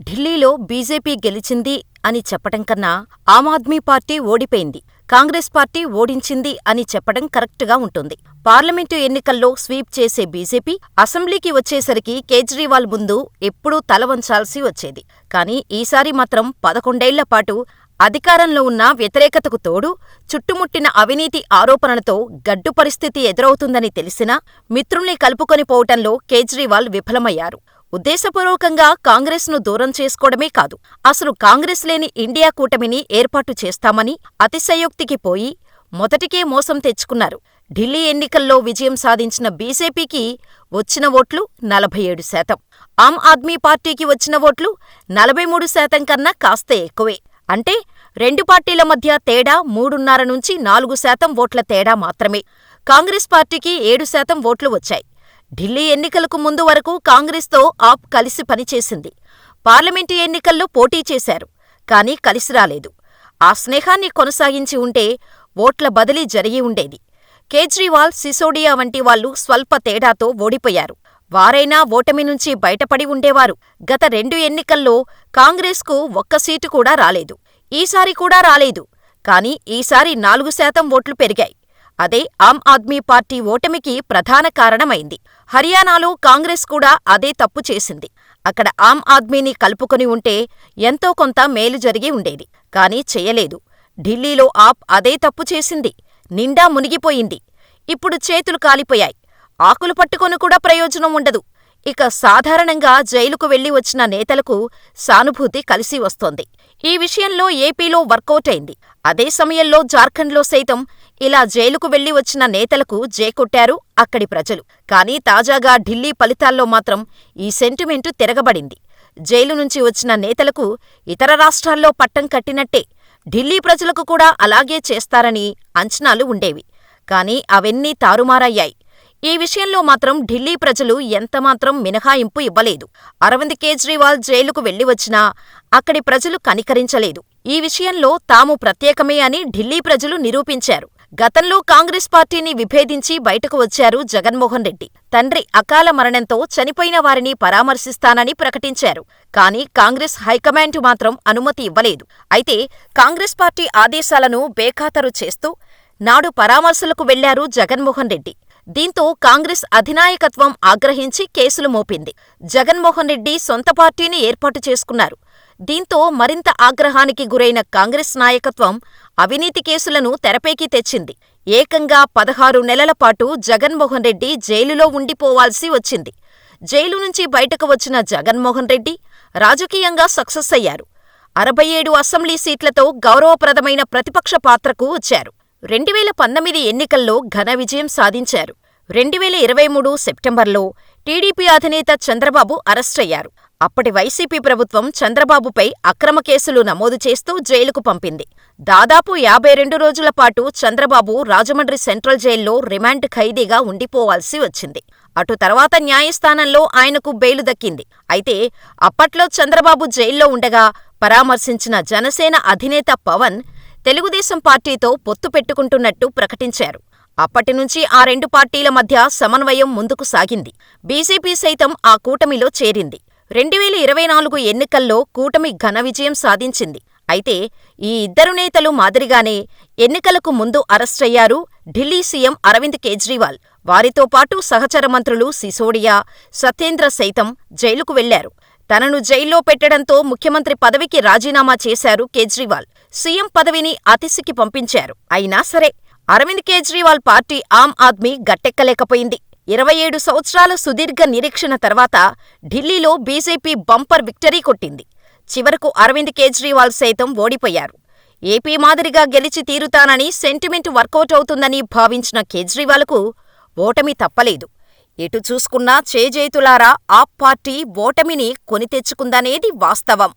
ఢిల్లీలో బీజేపీ గెలిచింది అని చెప్పటం కన్నా ఆమ్ ఆద్మీ పార్టీ ఓడిపోయింది, కాంగ్రెస్ పార్టీ ఓడించింది అని చెప్పటం కరెక్టుగా ఉంటుంది. పార్లమెంటు ఎన్నికల్లో స్వీప్ చేసే బీజేపీ అసెంబ్లీకి వచ్చేసరికి కేజ్రీవాల్ ముందు ఎప్పుడూ తల వంచాల్సి వచ్చేది. కానీ ఈసారి మాత్రం పదకొండేళ్ళపాటు అధికారంలో ఉన్న వ్యతిరేకతకు తోడు చుట్టుముట్టిన అవినీతి ఆరోపణలతో గడ్డు పరిస్థితి ఎదురవుతుందని తెలిసినా మిత్రుల్ని కలుపుకొని పోవటంలో కేజ్రీవాల్ విఫలమయ్యారు. ఉద్దేశపూర్వకంగా కాంగ్రెస్ను దూరం చేసుకోవడమే కాదు, అసలు కాంగ్రెస్ లేని ఇండియా కూటమిని ఏర్పాటు చేస్తామని అతిశయోక్తికి పోయి మొదటికే మోసం తెచ్చుకున్నారు. ఢిల్లీ ఎన్నికల్లో విజయం సాధించిన బీజేపీకి వచ్చిన ఓట్లు నలభై ఏడు శాతం, ఆమ్ ఆద్మీ పార్టీకి వచ్చిన ఓట్లు నలభై మూడు శాతం కన్నా కాస్త ఎక్కువే. అంటే రెండు పార్టీల మధ్య తేడా మూడున్నర నుంచి నాలుగు శాతం ఓట్ల తేడా మాత్రమే. కాంగ్రెస్ పార్టీకి ఏడు శాతం ఓట్లు వచ్చాయి. ఢిల్లీ ఎన్నికలకు ముందు వరకు కాంగ్రెస్తో ఆప్ కలిసి పనిచేసింది. పార్లమెంటు ఎన్నికల్లో పోటీ చేశారు. కానీ కలిసి రాలేదు. ఆ స్నేహాన్ని కొనసాగించి ఉంటే ఓట్ల బదిలీ జరిగి ఉండేది. కేజ్రీవాల్, సిసోడియా వంటి వాళ్ళు స్వల్ప తేడాతో ఓడిపోయారు. వారైనా ఓటమి నుంచి బయటపడి ఉండేవారు. గత రెండు ఎన్నికల్లో కాంగ్రెస్కు ఒక్క సీటు కూడా రాలేదు. ఈసారి కూడా రాలేదు. కానీ ఈసారి నాలుగు శాతం ఓట్లు పెరిగాయి. అదే ఆమ్ ఆద్మీ పార్టీ ఓటమికి ప్రధాన కారణమైంది. హర్యానాలో కాంగ్రెస్ కూడా అదే తప్పు చేసింది. అక్కడ ఆమ్ ఆద్మీని కలుపుకొని ఉంటే ఎంతో కొంత మేలు జరిగి ఉండేది. కానీ చెయ్యలేదు. ఢిల్లీలో ఆప్ అదే తప్పు చేసింది. నిండా మునిగిపోయింది. ఇప్పుడు చేతులు కాలిపోయాయి. ఆకులు పట్టుకొని కూడా ప్రయోజనం ఉండదు. ఇక సాధారణంగా జైలుకు వెళ్ళి వచ్చిన నేతలకు సానుభూతి కలిసి వస్తోంది. ఈ విషయంలో ఏపీలో వర్కౌటైంది. అదే సమయంలో జార్ఖండ్లో సైతం ఇలా జైలుకు వెళ్ళి వచ్చిన నేతలకు జేకొట్టారు అక్కడి ప్రజలు. కానీ తాజాగా ఢిల్లీ ఫలితాల్లో మాత్రం ఈ సెంటిమెంటు తిరగబడింది. జైలు నుంచి వచ్చిన నేతలకు ఇతర రాష్ట్రాల్లో పట్టం కట్టినట్టే ఢిల్లీ ప్రజలకు కూడా అలాగే చేస్తారని అంచనాలు ఉండేవి. కానీ అవన్నీ తారుమారయ్యాయి. ఈ విషయంలో మాత్రం ఢిల్లీ ప్రజలు ఎంతమాత్రం మినహాయింపు ఇవ్వలేదు. అరవింద్ కేజ్రీవాల్ జైలుకు వెళ్ళివచ్చినా అక్కడి ప్రజలు కనికరించలేదు. ఈ విషయంలో తాము ప్రత్యేకమే అని ఢిల్లీ ప్రజలు నిరూపించారు. గతంలో కాంగ్రెస్ పార్టీని విభేదించి బయటకు వచ్చారు జగన్మోహన్ రెడ్డి. తండ్రి అకాల మరణంతో చనిపోయిన వారిని పరామర్శిస్తానని ప్రకటించారు. కానీ కాంగ్రెస్ హైకమాండ్ మాత్రం అనుమతి ఇవ్వలేదు. అయితే కాంగ్రెస్ పార్టీ ఆదేశాలను బేఖాతరు చేస్తూ నాడు పరామర్శలకు వెళ్ళారు జగన్మోహన్ రెడ్డి. దీంతో కాంగ్రెస్ అధినాయకత్వం ఆగ్రహించి కేసులు మోపింది. జగన్మోహన్ రెడ్డి సొంత పార్టీని ఏర్పాటు చేసుకున్నారు. దీంతో మరింత ఆగ్రహానికి గురైన కాంగ్రెస్ నాయకత్వం అవినీతి కేసులను తెరపైకి తెచ్చింది. ఏకంగా పదహారు నెలల పాటు జగన్మోహన్ రెడ్డి జైలులో ఉండిపోవాల్సి వచ్చింది. జైలు నుంచి బయటకు వచ్చిన జగన్మోహన్ రెడ్డి రాజకీయంగా సక్సెస్ అయ్యారు. అరవై ఏడు అసెంబ్లీ సీట్లతో గౌరవప్రదమైన ప్రతిపక్ష పాత్రకు వచ్చారు. రెండువేల పంతొమ్మిది ఎన్నికల్లో ఘన విజయం సాధించారు. రెండువేల ఇరవై మూడు సెప్టెంబర్లో టీడీపీ అధినేత చంద్రబాబు అరెస్టయ్యారు. అప్పటి వైసీపీ ప్రభుత్వం చంద్రబాబుపై అక్రమ కేసులు నమోదు చేస్తూ జైలుకు పంపింది. దాదాపు యాభై రెండు రోజుల పాటు చంద్రబాబు రాజమండ్రి సెంట్రల్ జైల్లో రిమాండ్ ఖైదీగా ఉండిపోవాల్సి వచ్చింది. అటు తర్వాత న్యాయస్థానంలో ఆయనకు బెయిలు దక్కింది. అయితే అప్పట్లో చంద్రబాబు జైల్లో ఉండగా పరామర్శించిన జనసేన అధినేత పవన్ తెలుగుదేశం పార్టీతో పొత్తు పెట్టుకుంటున్నట్టు ప్రకటించారు. అప్పటినుంచి ఆ రెండు పార్టీల మధ్య సమన్వయం ముందుకు సాగింది. బీజేపీ సైతం ఆ కూటమిలో చేరింది. రెండువేల ఇరవై నాలుగు ఎన్నికల్లో కూటమి ఘన విజయం సాధించింది. అయితే ఈ ఇద్దరు నేతలు మాదిరిగానే ఎన్నికలకు ముందు అరెస్టయ్యారు ఢిల్లీ సీఎం అరవింద్ కేజ్రీవాల్. వారితో పాటు సహచర మంత్రులు సిసోడియా, సత్యేంద్ర సైతం జైలుకు వెళ్ళారు. తనను జైల్లో పెట్టడంతో ముఖ్యమంత్రి పదవికి రాజీనామా చేశారు కేజ్రీవాల్. సీఎం పదవిని అతిశికి పంపించారు. అయినా సరే అరవింద్ కేజ్రీవాల్ పార్టీ ఆమ్ ఆద్మీ గట్టెక్కలేకపోయింది. ఇరవై ఏడు సంవత్సరాల సుదీర్ఘ నిరీక్షణ తర్వాత ఢిల్లీలో బీజేపీ బంపర్ విక్టరీ కొట్టింది. చివరకు అరవింద్ కేజ్రీవాల్ సైతం ఓడిపోయారు. ఏపీ మాదిరిగా గెలిచి తీరుతానని సెంటిమెంట్ వర్కౌట్ అవుతుందని భావించిన కేజ్రీవాల్కు ఓటమి తప్పలేదు. ఎటు చూసుకున్నా చేజేతులారా ఆప్ పార్టీ ఓటమిని కొని తెచ్చుకుందనేది వాస్తవం.